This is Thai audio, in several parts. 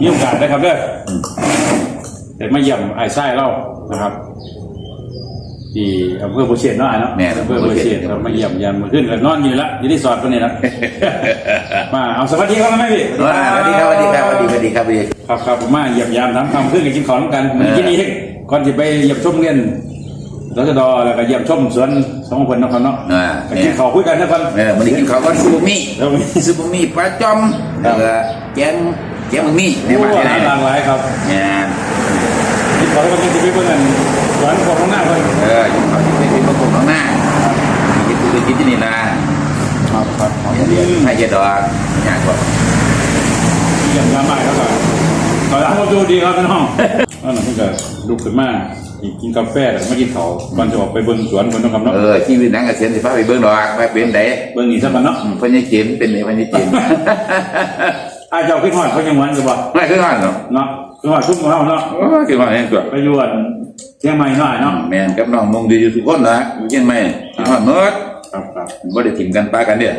มีโอกาสนะครับเด้อเด็กมาเยี่ยมไอ้ไส้เล่านะครับ ที่อำเภอโพเชียนเนาะอะเนาะแม่อำเภอโพเชียนเรามาเยี่ยมยามมาขึ้นแล้วนอนอยู่ละอยู่ที่สอดคนนี้นะมาเอาสวัสดีครับแม่พี่สวัสดีครับสวัสดีครับสวัสดีสวัสดีครับสวัสดีครับครับผมมาเยี่ยมยามทำคำขึ้นกับกินของน้ำกันเหมือนกินนี้ก่อนจะไปเยี่ยมชมเรียนรัชดรแล้วก็เยี่ยมชมสวนสองคนนะครับเนาะอ่าไปเนี่กิยนข้าวคุยกันนะก่อนเออมันได้กินข้าวกันซูบะหมี่แล้วมีซูบะหมี่ปลาจอมครัแล้วบก็แกง แกงมึงมี่ในโอ้บ้านอาที่ไหนหารหลากหลายครับเนี่ยกินข้าวแล้วก็จะไปเพื่อนสวนของข้างหน้าเลยเออกินข้าวที่ไปเป็นประกบข้างหน้ากินตัวกินที่นี่นะครับครับอย่าเรียนให้เยอะดอกอยากกว่าเยี่ยมยามมากครับก็ตอนรับดูดีครับพี่น้องนั่นน่ะเพิ่งจะลุกขึ้นมากินกาแฟแล้วมากินข้าวก่อนจะออกไปเบิ่งสวนคนต้องคำเนาะเออชีวิตนังเกษียณสิพาไปเบิ่งดอกไปเป็นไดเบิ่งนี่สักกันเนาะอืมเพิ่นยังเจ็มเป็นไงเพิ่นยังเจ็ม อาเจ้าขึ้นหอดเขายังหวันกันบ่ไม่คือว่าเนาะเนาะขึ้นหอดทุ่มของเราเนาะโอ้ยคือว่าแห่งตัวไปอยวนเชียงใหม่หน่อยเนาะแม่นกับน้องนงดีอยู่ทุกคนนะอยู่เชียงใหม่ที่ฮอดเมิดครับครับบ่ได้ถิ่มกันปากันเด้อ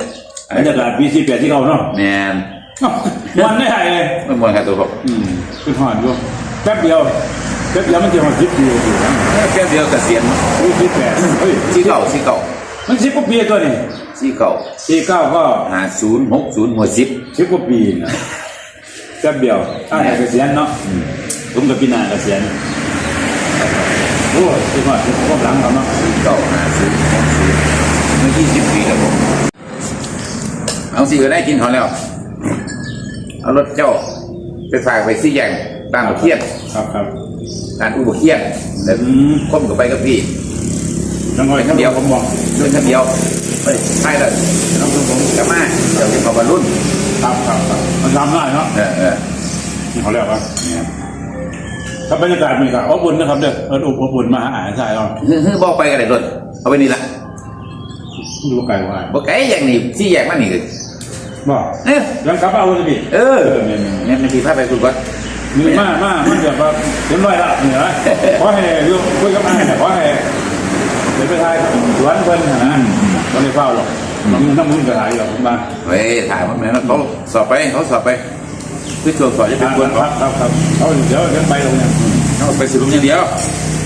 บรรยากาศปีสี่แปดที่เขาเนาะแม่นวันได้ไงเลยมันมวนครับตัวผมอืมขึ้นหอดอยู่แป๊บเดียวแป๊บเดียวมันจะมาสิบปีอยู่นะแค่เดียวเกษียณปีสิบแปดเฮ้ยสี่เก้าสี่เก้า มันสิบกว่าปีตัวนี่สี่เก้าสี่เก้าก็ห้าศูนย์หกศูนย์หัวสิบสิบกว่าปีนะแป๊บเดียวถ้าไหนเกษียณเนาะผมกับพี่นาเกษียณโอ้ยขึ้นหอดขึ้นพวกหลังเราเนาะสี่เก้าห้าศูนย์หกศูนย์เมื่อยี่สิบปีแล้วผมเอาสิก็ได้กินเขาแล้ว เอารถเจ้าไปฝากไปสี่แยงบ้านบะเคียนครับครับร้านอุบะเคียนแต่อืมก้มกับไปกับพี่ จังหวะเดียวผมบอกด้วยคันเดียวเฮ้ยใช่เลยน้องตุ้มผมกลับมาเดี๋ยวจะมาบรรลุนครับครับครับมันทำได้เนาะเออเออนี่เขาเรียกว่าเนี่ยถ้าบรรยากาศมีกับอบอุ่นนะครับเด้อเอออบอุ่นมาหาอาหารใช่เราฮึ่มบอกไปกันเลยรถเอาไปนี่ละดูไกลว่าบอกไก่อย่างนี้ที่แยกมันนี่คือบอกเออยังกลับเอาเลยพี่เออเนี่ยเนี่ยนาทีพาไปคุณก่อนมีมากมากมันแบบว่าเรียบร้อยละเหนือขอให้ยุ่งคุยกับอ้ายขอให้เดี๋ยวไปทายสวนเพิ่นนะไม่ได้เฝ้าหรอกมันน้ำมือกระถายหรอกผมมาเฮ้ยถ่ายมันแม่นะเขาสอบไปเขาสอบไปคือช่วงสอบจะคเป็รันบคนครับครับครับเอาเดี๋ยวเดี๋ยวไปตรงนี้เขาไปสรุปอย่างเดียว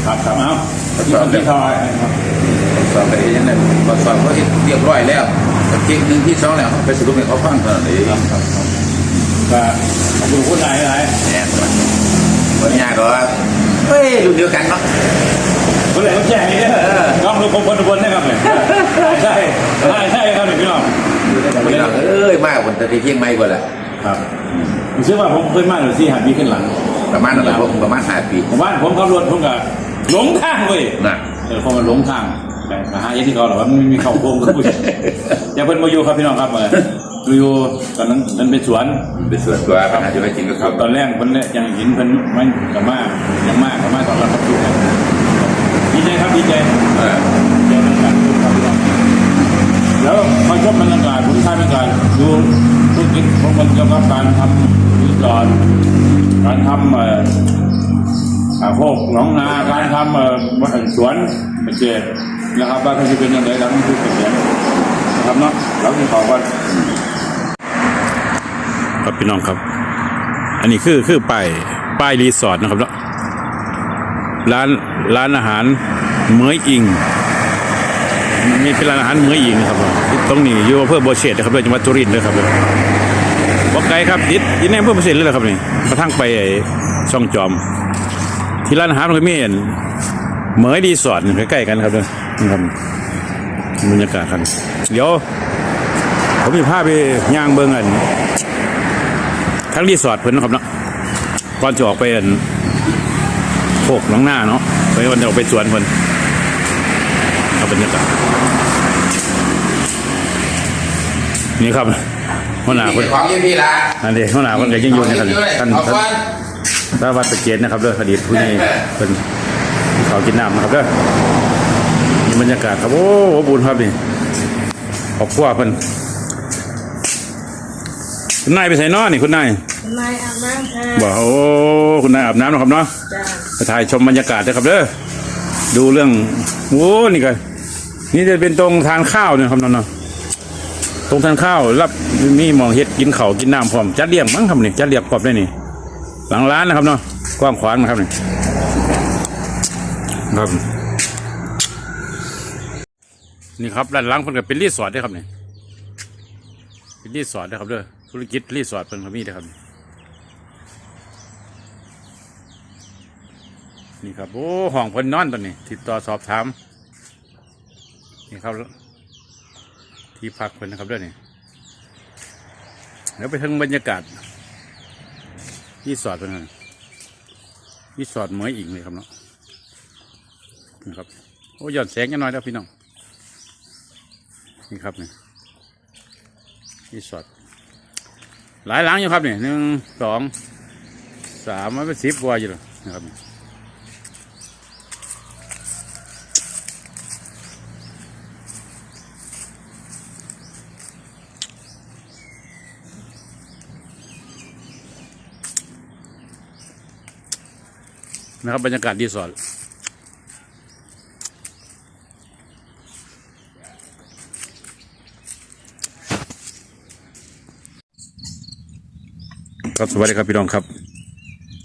ครับครับเอาที่คนที่ทอยครับสอบไปยังไงพอสอบเขาเรียบร้อยแล้วเก่งหนึ่งที่สองแล้วเขาไปสรุปให้เขาฟังเท่านั้นเองครับครับครับก็ขอบคุณคุณนายหลายเนี่ยคนยากหรอเฮ้ยรุ่นเดียวกันเนาะ คนไหนต้องแจ้งนี่เนี่ยน้องรู้คนคนคนนะครับเนี่ยใช่ใช่ใช่ครับพี่น้องพี่น้องเอ้ยมากคนตะทีเที่ยงไม่บ่าแหละครับผมเชื่อว่าผมเคยมาหรือที่หันมีขึ้นหลัง ประมาณนั้นแหละผมประมาณห้าปีผมว่าผมขับรถผมก็หลงทางเว้ยนะเออพอมันหลงทางมาหาอย่างที่เขาหรอว่าไม่มีเขาโค้งก็พูดอย่าเพิ่นมาอยู่ครับพี่น้องครับเอออยู่ตอนนั้นมันเป็นสวนเป็นสวนตัวปัญหาที่ไปจริงก็ครับตอนแรกเพิ่นเนี่ยยังห็นเพิ่นมันกับมากยังมากกับมากตอนเราขับทุกข์ดี ใจครับดีใจเออเดี๋ยวบรรยากาศดูครับแล้วมาชมบรรยากาศผมถ่ายบรรยากาศดูธุรกิจของมันเกี่ยวกับการทำรีสอร์ทการทำเอ่ออาพวกหนองนาการทำเอ่อสวนเกษตรนะครับว่าเขาจะเป็นยังไงหลังที่เกษียณนะครับเนาะเราที่ขอกันครับพี่น้องครับ อันนี้คือคือป้ายป้ายรีสอร์ทนะครับเนาะร้านร้านอาหาร เหมยอิงมีเป็นร้านอาหารเหมืออีกนะครับผมตรงนี้อยู่อำเภอโบวเชตนะครับเลยจังหวัดจุรินทร์เลยครับเลยบอกไกลครับยิดยิดในอำเภอโบวเชตเลยครับนี่กระทั่งไปช่องจอม ที่ร้านอาหารมันก็มีอันเหมยรีสอร์ทอยู่ใกล้ๆกันครับเลยนี่ครับบรรยากาศครับเดี๋ยวผมมีภาพไปย่างเบิ้งอันทั้งรีสอร์ทเพิ่นนะครับเนาะก่อนจะออกไปอันโคกหน้องหน้าเนาะไปวันจะออกไปสวนเพิ่น เอาบรรยากาศนี่ครับหัวหน้าคนของยี่พี่ละอันนี้หัวหน้าคนก็ยังอยู่นะครับท่านเอาท่านฟันสารวัตรตะเกียรนะครับเด้ออดีตผู้นี้เป็นเขากินน้ำนะครับเด้อนี่บรรยากาศครับโอ้โหบุญครับนี่ขอบคุณเพิ่นคุณนายไปใส่นอนี่คุณนายนายอาบน้ำค่ะบอกโอ้คุณนายอาบน้ำนะครับเนาะจ้าไปถ่ายชมบรรยากาศนะครับเด้อดูเรื่องโอ้นี่ก็นี่ นี่จะเป็นตรงทานข้าวเนี่ยครับน้องๆตรงทานข้าวรับมีมองเฮ็ดกินเขากินน้ำพร้อมจัดเลี้ยงมั้งครับนี่จัดเลี้ยงพร้อมได้นี่ หลังร้านนะครับเนาะกว้างขวางนะครับนี่ครับ นี่ครับด้านหลังเพิ่นก็เป็นรีสอร์ทเด้ครับนี่เป็นรีสอร์ทนะครับเด้อธุรกิจรีสอร์ทเพิ่นก็มีเด้ครับนี่ครับโอ้ห้องเพิ่นนอนตอนนี้ ติดต่อสอบถาม นี่ครับ ที่พักเพิ่นนะครับเด้อนี่เดี๋ยวไปถึงบรรยากาศรีสอร์ทเพิ่นนะรีสอร์ทเหมยอิงเลยครับเนาะนะครับโอ้ย่อนแสงกันหน่อยแล้วพี่น้องนี่ครับนี่รีสอร์ทหลายหลังอยู่ครับนี่หนึ่งสองสามมันเป็นสิบกว่าอยู่แล้วนะครับ นะครับบรรยากาศรีสอร์ทครับสวัสดีครับพี่น้องครับ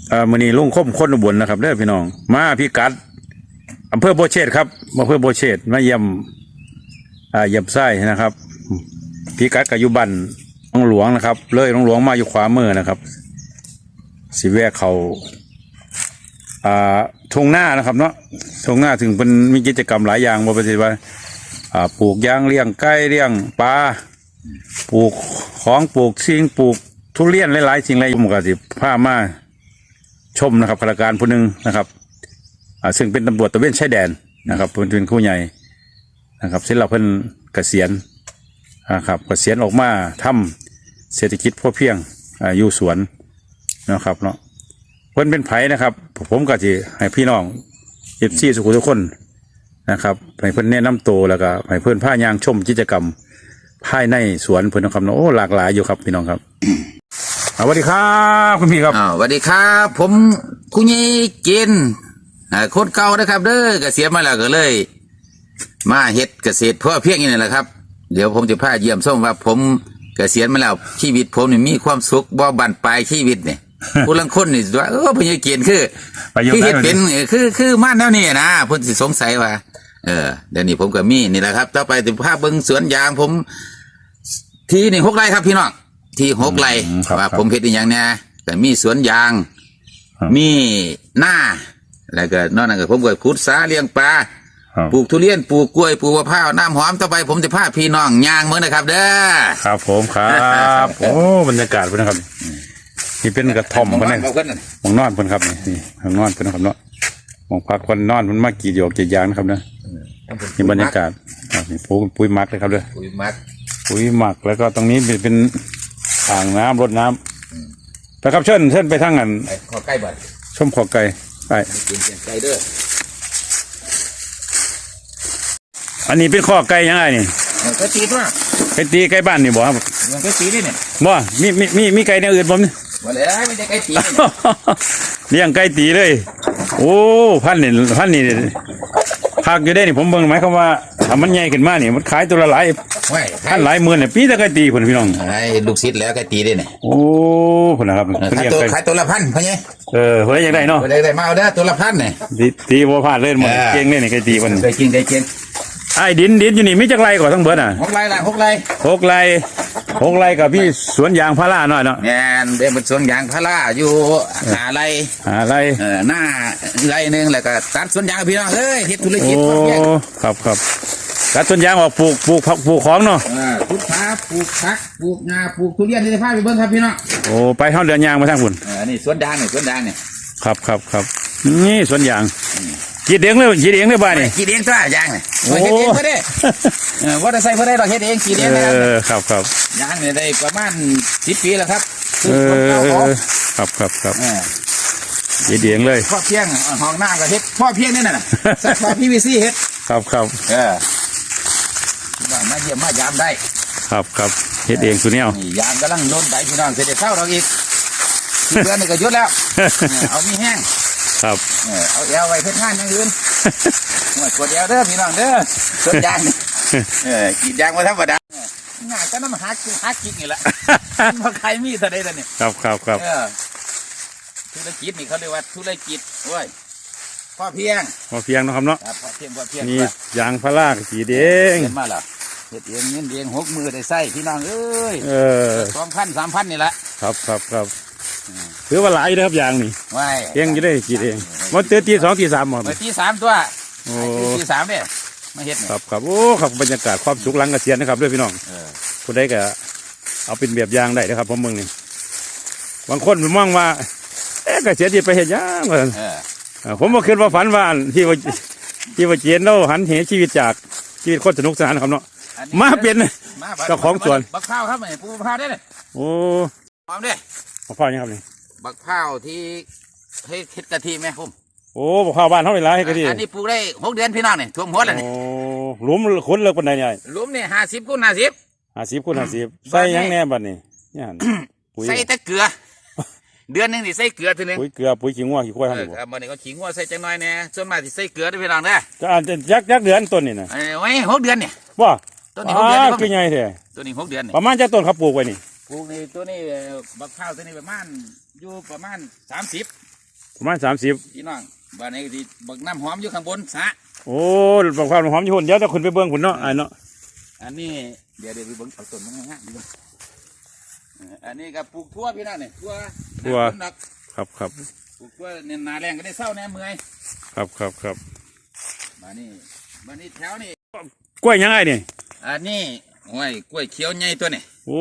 เอ่อมือนี้ลุงคมคนอุบลนะครับเด้อพี่น้อง มาพี่กัดอำเภอโบเชษครับอำเภอโบเชษมาเยี่ยมอ่าเยี่ยมไส้นะครับพี่กัดกับยุบันน้องหลวงนะครับ เลยน้องหลวงมาอยู่ขวามือนะครับ สิแวะเขา อ่าทงหน้านะครับเนาะทงหน้าถึงเป็นมีกิจกรรมหลายอย่างบ่เป็นสิว่าอ่าปลูกยางเลี้ยงไก่เลี้ยงปลาปลูกของปลูกสิ่งปลูกทุเรียนหลายๆสิ่งหลายผมก็สิพามาชมนะครับข้าราชการผู้หนึ่งนะครับอ่าซึ่งเป็นตำรวจตระเวนชายแดนนะครับเพิ่นเป็นผู้ใหญ่นะครับเสร็จแล้วเพิ่นเกษียณนะครับเกษียณออกมาทำเศรษฐกิจพอเพียงอายู่สวนนะครับเนาะ พิ่นเป็นไผนะครับ ผมก็จะให้พี่น้องเอฟซีสุขุทุกคนนะครับให้เพิ่นแนะนำตัวแล้วก็ให้เพิ่นพายางชมกิจกรรมภายในสวนเพิ่นนะครับเนาะโอ้หลากหลายอยู่ครับพี่น้องครับสวัสดีครับคุณพี่ครับสวัสดีครับ ผมคุณยี่กินคนเก่านะครับเด้อเกษียณมาแล้วก็เลย มาเฮ็ดเกษตรเพื่อเพียงนี่แหละครับ เดี๋ยวผมจะพาเยี่ยมส้มว่าผมเกษียณมาแล้วชีวิตผมนี่มีความสุขบ่บั่นปลายชีวิตเนี่ย ผู้ลังคนนี่ว่าเออพญาเกียนคือไปอยู่คือเฮ็ดไหนเป็นเออคือคือมาแนวนี้นะเพิ่นสิสงสัยว่า เออเดี๋ยวนี้ผมก็มีนี่แหละครับต่อไปถึงภาพเบิ่งสวนยางผม ที่นี่หกไร่ครับพี่น้องที่หกไร่อืมครับว่าครับผมเฮ็ดอีหยังเนี่ยก็มีสวนยางครับมีหน้าแล้วก็นอกนั้นก็ผมก็ขุดสาเลี้ยงปลาครับปลูกทุเรียนปลูกกล้วยปลูกมะพร้าวน้ำหอมต่อไปผมจะพาพี่น้องย่างเมืองนะครับ เด้อครับผมครับ โอ้บรรยากาศเพิ่นนะครับ นี่เป็นกระท่อมเพิ่นนะบอกเพิ่นนั่นหมองนอนเพิ่นครับนี่นี่หมองนอนเพิ่นนะครับเนาะหมองพักคนนอนมันมากี่หยอกกี่ยางนะครับเนาะนี่บรรยากาศครับนี่ปุ๋ยปุ๋ยหมักเลยครับเด้อปุ๋ยหมักปุ๋ยหมักแล้วก็ตรงนี้เป็นเป็นอ่างน้ำรดน้ำไปครับเชิญเชิญไปทางอันไปขอใกล้บัดชมขอไก่ไปกินเสียงไก่เด้ออันนี้เป็นข้อไก่ยังไงนี่มันก็ตีว่าไก่ตีไก่บ้านนี่บ่ครับมันก็ตีนี่เนี่ยบ่มีมีมีมีไก่ในอื่นบ่นี่ มาเลยไม่ใช่ไก่ตีนี่เลี้ยงไก่ตีเลย โอ้พันนี่พันนี่พักอยู่ได้นี่ผมเบิ่งหมายความว่าถ้ามันใหญ่ขึ้นมานี่มันขายตัวละหลายไม่พันหลายหมื่นเนี่ยปีแต่ไก่ตีเพิ่นพี่น้องไอ้ลูกศิษย์แล้วไก่ตีได้เนี่ยโอ้เพิ่นนะครับเพิ่นขายเลี้ยงตัวไก่ขายตัวละพันพ่อเนี่ยเออเพิ่นอยากได้เนาะไปเลยได้มาเอาเด้อตัวละพันเนี่ยตีตีบ่พลาดเลยมันเออเก่งเลยนี่ไก่ตีเพิ่นได้กินได้กิน ไอ้ดินดินอยู่นี่มีจักไรก่อนทั้งเบิดอะหกไรละหกไรหกไรหกไรกับพี่สวนยางพาราหน่อยเนาะแงนเป็นสวนยางพาราอยู่หาไรหาไรเออหน้าไรหนึ่งแล้วก็ตัดสวนยางพี่น้องเอ้ยเฮ็ดธุรโอ้กิจพอเพียงครับครับตัดต้นยางออกปลูกปลูกผักปลูกของเนาะเออปลูกผักปลูกผักปลูกงาปลูกทุเรียนที่จะพาไปเบิ่งครับพี่น้องโอ้ไปเท่าเดือนยางมาทางฝุ่นเออนี่สวนยางนี่สวนยางนี่ครับครับครับนี่สวนยาง กีดเองเลยกีดเองเลยบ้านนี่กินเองตัวยางนี่โอ้ เฮ็ดเองก็ได้เออว่าจะใส่เพื่อได้ดอกเฮ็ดเองกินเองนะครับเออครับครับยางนี่ได้ประมาณสิบปีแล้วครับเอคนเก่าอของครับครับครับเออกีดเองเลย พ่อเพียงห้องน้ำก็เฮ็ดพ่อเพียงนี่น่ะสักพ่อพีวีซีเฮ็ดครับครับเออว่ามาเยี่ยมมายามได้ครับครับเฮ็ดเองตัวเนี้ยนี่ยามกำลังโดนไปพี่น้องเสร็จจะเข้าเราอีกเพื่อนนี่ก็หยุดแล้วเออเอามีแห้งครับ เออเอาแอลไว้เพื่อนงานอย่างอื่นหมดกดแอลเด้อพี่น้องเด้อต้นยางนี่เออกรีดยางมาธรรมดาเออง่ายก็น้ำหักหักกินนี่แหละมาใครมีเท่าใดแต่นี่ครับครับครับเออธุรกิจนี่เขาเรียกว่าธุรกิจโอ้ยพ่อเพียงพอเพียงเนาะครับเนาะครับพ่อเพียงพ่อเพียงนี่ว่ายางพาราก็สีเดงเห็นมาแล้วเฮ็ดเองเงินเองหกมือได้ใส่พี่น้องเอ้ยเออสองพันสามพันนี่แหละครับครับครับ ถือว่าหลายนะครับยางนี่ไว้เองจะได้สีเองมันเตือนตีสองตีสามหมดไปที่สามตัวโอ้ไปที่สามเนี่ยมาเฮ็ดเนี่ยครับครับโอ้ครับบรรยากาศความสุขหลังเกษียณนะครับด้วยพี่น้องเออผู้ใดก็เอาเป็นแบบอย่างได้นะครับผมเมืองนี่บางคนมองว่าเอ๊ะเกษียณที่ไปเห็นยังว่าซั่นเออเอ่อผมบ่คิดว่าฝันว่าอันที่ว่าที่ว่าเจียนเราหันเหชีวิตจากชีวิตคนสนุกสนานครับเนาะอัมาเป็นมาเจ้าของสวนบักข้าวครับไอ้ปูบักข้าวได้เลยโอ้พร้อมเด้มะพร้าวยังครับนี่ บักข้าวที่เฮ็ดเฮ็ดกะทิไหมผมโอ้มะพร้าวบ้านเท่าไหร่ละให้กันดีอันนี้ปลูกได้หกเดือนพี่น้องเนี่ยท่วมหัวแล้วโอ้นี่หลุมขุนเลิกปันใดเนี่ยหลุมนี่ห้าสิบคูณห้าสิบห้าสิบคูณห้าสิบใส่หยังแหน่บัดนี้เนี่ยหั่นปุ๋ยใส่แต่เกลือ เดือนหนึงนี่ใส่เกลือทีนึงปุ๋ยเกลือปุ๋ยขี้งัวขี้ควายเอทำอบ่ครับมันนี่ก็ขิงว่าใส่จังน้อยแน่ส่วนมากที่ใส่เกลือเด้อพี่น้องเด้อก็อาจจะยักยักเดือนต้นนี่นะเอ้ยไว้หกเดือนเนี่ย ว่าต้นนี้หกเดือนอ่านี่คือไงแท้ตัวนี้หกเดือนเนี่ยประมาณจะต้นเขาปลูกไว้นี่ ปลูกนี่ตัวนี้เอ่อบักข้าวตัวนี้ประมาณอยู่ประมาณสามสิบประมาณสามสิบพี่น้องบ้านนี้ก็สิบักน้ำหอมอยู่ข้างบนสระโอ้บักพร้าวหอมอยู่หุ่นเดี๋ยวจะขึ้นไปเบิ่งหุ่นเนาะไอ้เนาะอันนี้เดี๋ยวเดี๋ยวไปเบิ่งเอาต้นมันง่ายๆดูเอออันนี้ก็ปลูกทั่วพี่น้องเนี่ยทั่วทั่วน้ำฝนดอกครับครับปลูกทั่วเนี่ยหนาแรงก็ได้เศร้าแน่เมื่อยครับครับครับบ้านนี้บ้านนี้แถวนี่กล้วยยังไงนี่อันนี้โอ้ยกล้วยเขียวใหญ่ตัวนี่ โอ้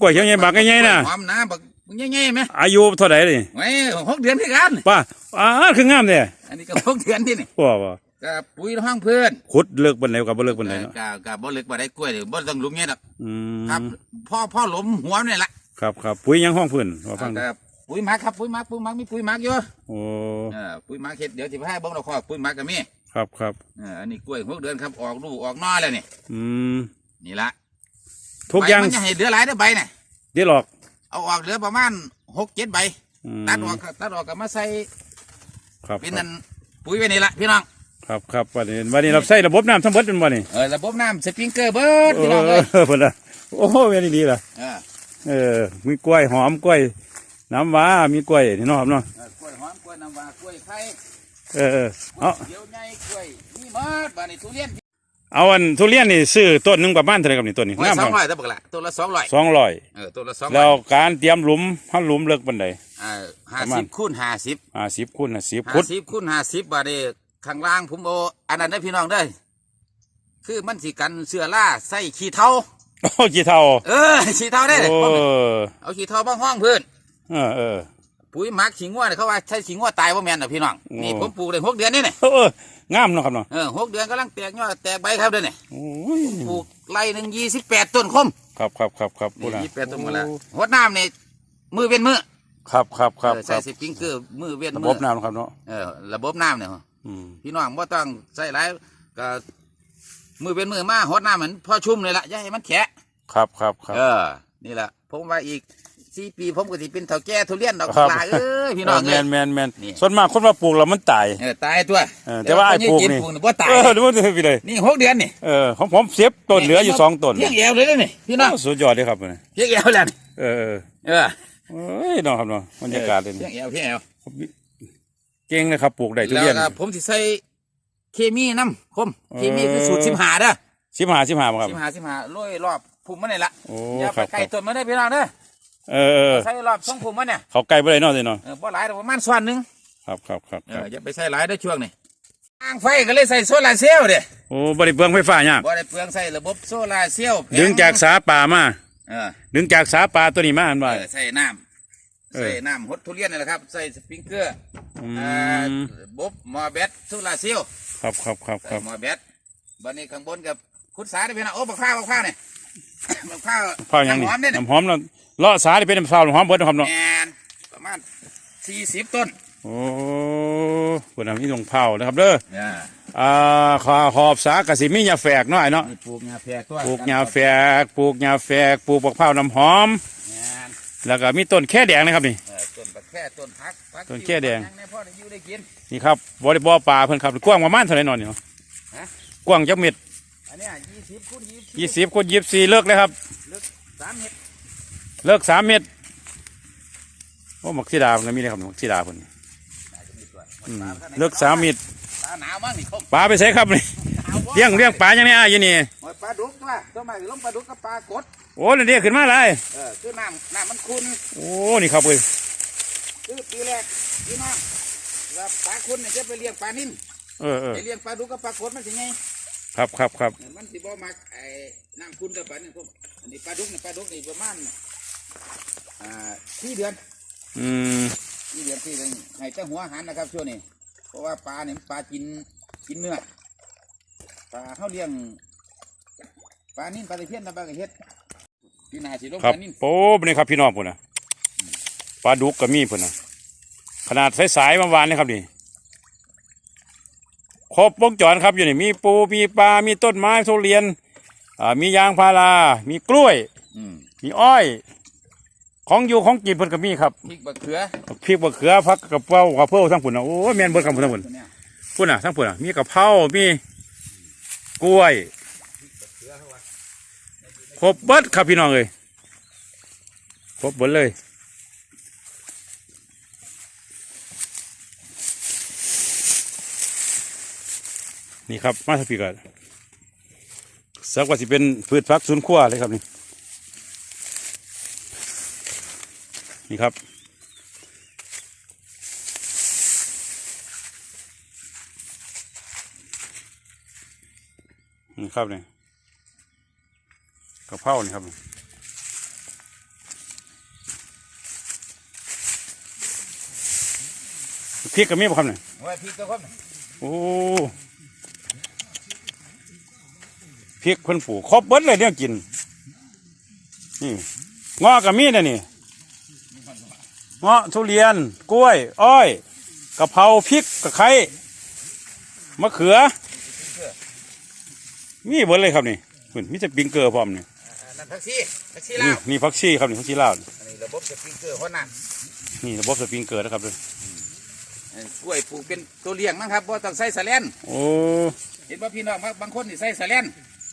กล้วยยังไงบักยังไงน่ะหอมนะบักใหญ่ๆไหมอายุเท่าไหร่นี่ไว้หกเดือนที่กันป้าอ่าคืองามเนี่ยอันนี้ก็หกเดือนที่นี่ว่าว่ากับปุ๋ยห้องเพื่อนขุดเลิกบันไดกับบ่เลิกบันไดเนาะกับกับบ่เล็กบ่ได้กล้วยเดี๋ยวบ่ต้องหลุมเงี้ยดอกอืมครับพ่อพ่อหลุมหัวนี่แหละครับครับปุ๋ยยังห้องพื้นว่าฟังกับปุ๋ยหมักครับปุ๋ยหมักปุ๋ยหมักมีปุ๋ยหมักอยู่โอ้เออปุ๋ยหมักเฮ็ดเดี๋ยวสิพาให้เบิ่งดอกคอปุ๋ยหมักก็มีครับครับเอออันนี้กล้วยหกเดือนครับออกลูกออกหน้อแล้วนี่อืมนี่ละ ทุกอย่างใบมันจะให้เหลือหลายเด้อใบเนี่ยเดี๋ยวหรอกเอาออกเหลือประมาณหกเจ็ดใบอืมตัดออกตัดออกก็มาใส่ครับเป็นนั่นปุ๋ยไว้นี่ละพี่น้องครับครับวันนี้วันนี้เราใช้ระบบน้ำทั้งหมดเป็นบ่นี่เออระบบน้ำสปริงเกอร์เบิร์ดเอพี่น้องอเอ้ยเพิ่นน่ะโอ้โหเวนดีล่ะเออเออมีกล้วยหอมกล้วย น้ำว้ามีกล้วยนี่เนาะครับเนาะเออกล้วยหอมกล้วยน้ำว้ากล้วยไข่เออเออเอา เดี๋ยวใหญ่กล้วยนี่หมดบ้านนี้ทุเรียน เอาอันทุเรียนนี่ซื้อต้นหนึงประมาณเท่าไหร่ครับนี่ต้นนี้โอ้ยงามสคอรังบร้อยแต่บอกละตัวละสองร้อยสองร้อยเออตัวละสองร้แล้อวยการเตรียมหลุมหันหลุมเลิกบันไดอ่าห้าประมาสิณบคูณห้าสิบห้าสิบคูณห้าสิบห้าพุทสิบคูณห้าสิบบาทเด้ข้างล่างผมโอาอันนั้นได้อพี่น้องได้อคือมันสิกันเสื้อล่าใส่ขี้เทาโอ้กี่เท่าเออขี้เทาได้อโอ้เอาขี้เทาบ้างห้องเพื่อนเออเออ ปุ๋ยหมักขิงว่าเนี่ยเขาว่าใช้ขิงว่าตายว่าแม่นน่ะพี่น้องโอ้นี่ผมปลูกได้หกเดือนนี่เนี่ยเอองามเนาะครับเนาะเออหกเดือนกำลังแตกยอดแตกใบครับเด้อเนี่ยโอ้ยปลูกไร่หนึ่งยี่สิบแปดต้นคมครับครับครับครับนี่น่ะยี่สิบแปดต้นหมดแล้วหดน้ำเนี่ยมือเว้นมือครับครับครับเออคใส่รับสปริงเกอร์มือเว้นระมืบบน้ำครับเนาะเออระบบน้ำเนี่ยอืมพี่น้องว่าต้องใส่หลายก็มือเป็นมือมาหดน้ำเหมือนพอชุ่มเลยละอย่าให้มันแฉะครับครับครับเออนี่แหละผมว่าอีก สี่ปีผมก็สิเป็นเถ่าแก่ทุเรียนดอกครับ ลาเอ้ยพี่น้องแมเอ้ย นแมนแมนนี่ ส่วนมากคนมาปลูกแล้วมันตาย เออตายตัวเออแต่ว่าไอ้ปลูกนี่นี่ปลูกนี่บ่ตายเออดูมันพี่เลยนี่หกเดือนนี่เออของผมเสียบต้นเหลืออยู่สองต้นเพียงเอวเลยเด้อนี่พี่น้องสุดยอดเลยครับเนี่ยเพียงเอวแล้วนี่เออเออเออเอ้ยเนาะครับเนาะบรรยากาศเลยเพียนี่งเอวเพียงเอวเก่งเลยครับปลูกได้ทุแล้วเรียน ก็ผมสิใส่เคมีน้ำคมเคมีคือสูตรสิบหาเด้อสิบห้าสิบห้าครับ สิบหาสิบหาโรยรอบพุ่มมันนี่ละโอ้อย่าคไปรับ ไกลครับต้นมันได้อพี่น้องเด้อ เออเออใส่รอบสองพุ่มมันเนี่ยเขาไกลไปเลยเนาะสิเนาะเออบ่หลายดอกประมาณส่วนหนึ่งครับครับครับเอครับออย่าไปใส่หลายได้อช่วงนี้อ้างไฟก็เลยใส่โซลาร์เซลล์เด้อโอ้บริเปลืองไฟฟ้ายากบ่ได้เปลืองใส่ระบบโซลาร์เซลล์แผดึงจากสาป่ามาเออดึงจากสาป่าตัวนี้มาอันเอว่าอใส่น้ำเออใส่น้ำหดทุเรียนนี่แหละครับ ใส่สปริงเกอร์อือ่ามระบบหมอแบตโซลาร์เซลล์ครับครับครับคใส่รับหมอแบตบันนี้ข้างบนกับคุดสาได้พี่น้องโอ้บักข้าวบักข้าวเนี่ยบักข้าวข้าวหยังนี่น้ำหอมเนี่ยน้ำหอมเรา เลาะสาที่เป็นน้ำซาวน้ำหอมเบิดนะครับเนาะแมนประมาณสี่สิบต้นโอ้บนน้ำที่ตรงเผานะครับเด้อเนี่ยอ่าขอขอบสากสิมีหญ้าแฝกหน่อยเนาะนี่ปลูกหญ้าแพรกตัวปลูกหญ้าแฝกปลูกหญ้าแฝกปลูกบักเผาวน้ำหอมแมนแล้วก็มีต้นแค่แดงนะครับนี่ เออต้นบักแค่ต้นพักพักต้นแค่แดง ยังในพ่อได้อยู่ได้กิน นี่ครับบริบอปลาเพิ่นครับกว้างประมาณเท่าไหร่นอนนี่เนาะฮะ กว้างจักเม็ดอันเนี้ยี่สิบคูณยี่สิบยี่สิบคูณยี่สิบสี่เลิกเลยครับลึกสามเมตร เลิกสามเม็ดโอ้หมักสีดามันก็มีเลยครับหมักสีดาเพิ่นอืมเลือกสามมิตรปลาหนาวมั้งนี่เขาปลาไปใส่ครับนี่เลี้ยงเลี้ยงปลาอย่างนี้อะอยู่นี่โอ้ยปลาดุกตัวตัวใหม่ลงปลาดุกกับปลากดโอ้นี่เรียกขึ้นมาเลยเออคือน้ำน้ำมันคุณโอ้นี่ครับเว้ยคือปีแรกพี่น้องว่าปลาคุณเนี่ยจะไปเลี้ยงปลานิ่มเออเออไปเลี้ยงปลาดุกกับปลากดมันสิไงครับครับครับมันสิบ่มักไอ้น้ำคุณกับปลานิ่มพวกอันนี้ปลาดุกเนี่ยปลาดุกนี่ประมาณ อ่าสี่เดือนอืมสี่เดือนสี่เดือนให้เจ้าหัวอาหารนะครับช่วงนี้ เพราะว่าปลาเนี่ยมันปลากินกินเนื้อปลาเขาเลี้ยงปลานิ่มปลาตะเพียนนะปลากระเฮ็ดพี่นาสิลงครับปลานิ่มโอ้นี่ครับพี่น้องพุ่นน่ะปลาดุกก็มีพุ่นน่ะขนาดสายๆเมื่อวานนี่ครับนี่ครบวงจรครับอยู่นี่มีปูมีปลา มีต้นไม้ทุเรียนอ่ามียางพารา มีกล้วย อืมมีอ้อย ของอยู่ของกินเพิ่นก็มีครับพริกบะเขือพริกมะเขือผักกระเพรากระเพราทั้งพุ่นน่ะโอ้ยแม่นเบิดคำพุ่นทั้งพุ่นตัวเนี้ยพุ่นน่ะทั้งพุ่นน่ะมีกะเพรามีกล้วยครบเบิดครับพี่น้องเอ้ยครบเบิดเลยนี่ครับมาสปีกันสักว่าสิเป็นพืชพักสวนครัวเลยครับนี่ นี่ครับ นี่ครับนี่กะเพรานี่ครับนี่พริกก็มีบ่ครับเนี่ยโอ้ยพริกตัวคนโอ้พริกเพิ่นปลูกครบเบิดเลยเนี่ยกินนี่เงาะก็มีนะนี่ เงาะทุเรียน กล้วย อ้อยกะเพราพริกกะไคร้มะเขือ มีเบิดเลยครับนี่เพิ่นมีแต่ปิงเกอร์พร้อมนี่อ่านั่นแท็กซี่แท็กซี่นี่ลาวนี่พักชีครับนี่พักชีลาวอันนี้ระบบสปริงเกอร์คนนั้นนี่ระบบสปริงเกอร์นะครับเลยเออกล้วยปลูกเป็นตัวเลี้ยงมั้งครับบ่ต้องใส่สะแลนโอ้เห็นว่าพี่น้องบางคนนี่ใส่สะแลน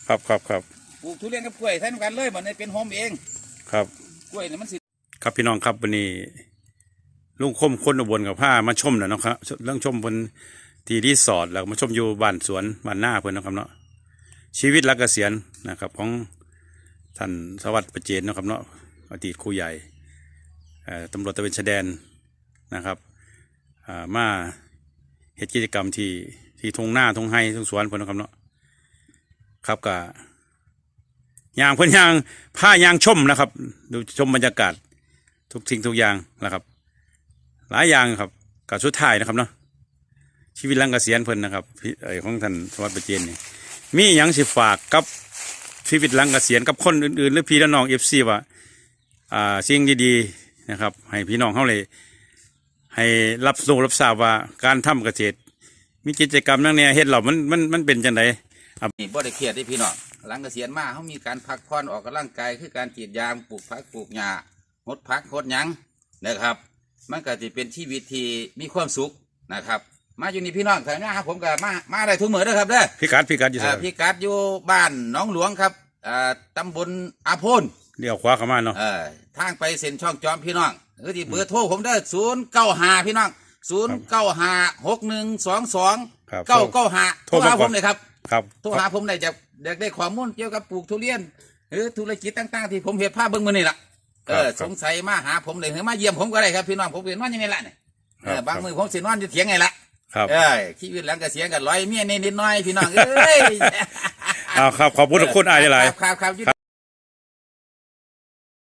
ครับครับครับปลูกทุเรียนกับกล้วยใส่นำกันเลยมันเป็นโฮมเองครับ กล้วยนี่มันสิ ครับพี่น้องครับวันนี้ ลุงคมคนอุบลกับผ้ามาชมแล้วเนาะครับเรื่องชมบนทีรีสอร์ทแล้วมาชมอยู่บ้านสวนบ้านหน้าเพื่อนนะครับเนาะชีวิตรักเกษียณนะครับ ของท่านสวัสดิ์ประเจนนะครับเนาะอดีตครูใหญ่เอ่อตำรวจตะเวนชายแดนนะครับอ่ามาเหตุกิจกรรมที่ที่ทงหน้าทงไห้ทงสวนเพื่อนนะครับเนาะครับกับยางเพื่อนยางผ้ายางชมนะครับ ดูชมบรรยากาศทุกสิ่งทุกอย่างนะครับ หลายอย่างครับกับสุดท้ายนะครับเนาะชีวิตหลังเกษียณเพิ่นนะครับไอของท่านสวัสดิ์ประเจนนี่มีอย่างสิฝากกับชีวิตหลังเกษียณกับคนอื่นๆ หรือพี่และน้องเอฟซีว่าอ่าสิ่งดีๆนะครับ ให้พี่น้องเขาเลย ให้รับรู้รับทราบว่าการทำเกษตร มีกิจกรรมนั่นเนี่ยเฮ็ดเรามันมันมันเป็นจังไดนี่บ่ได้เครียดเด้พี่น้องหลังเกษียณมาเขามีการพักผ่อนออกกำลังกายคือการกรีดยางปลูกผักปลูกหญ้าหดผักหดหยังนะครับ มันก็จะเป็นชีวิตที่มีความสุขนะครับ มาอยู่นี่พี่น้องถ่ายหน้าครับผมก็มามาได้ทุกมื้อเด้อครับเด้อพิกัดพิกัดอยู่ไสอ่าพี่กัดอยู่บ้านหน้องหลวงครับอ่าตำบลอาโพนเดี๋ยวขวาเข้ามาเนาะเออทางไปเส้นช่องจอมพี่น้องเออที่เบอร์โทรผมได้ศูนย์เก้าหาพี่น้องศูนย์เก้าหาหกหนึ่งสองสองครับเก้าเก้าหาโทรหาผมเลยครับ ครับโทรหาผมได้จะอยากได้ข้อมูลเกี่ยวกับปลูกทุเรียนหรือธุรกิจต่างๆ ที่ผมเห็นภาพเบิ้งมือนี่ล่ะ เออ สงสัยมาหาผมเลยหรือมาเยี่ยมผมก็ได้ครับพี่น้องผมเป็นนอนอยังไงล่ะเนี่ยเออบางมือผมสินอนอยู่เถียงไงล่ะครับเออชีวิตหลังเกษียณกันร้อยเมียนิดๆหน้อยพี่น้องเอ้ยเอาครับขอบคุณทุกคนอายหลายครับครับครับ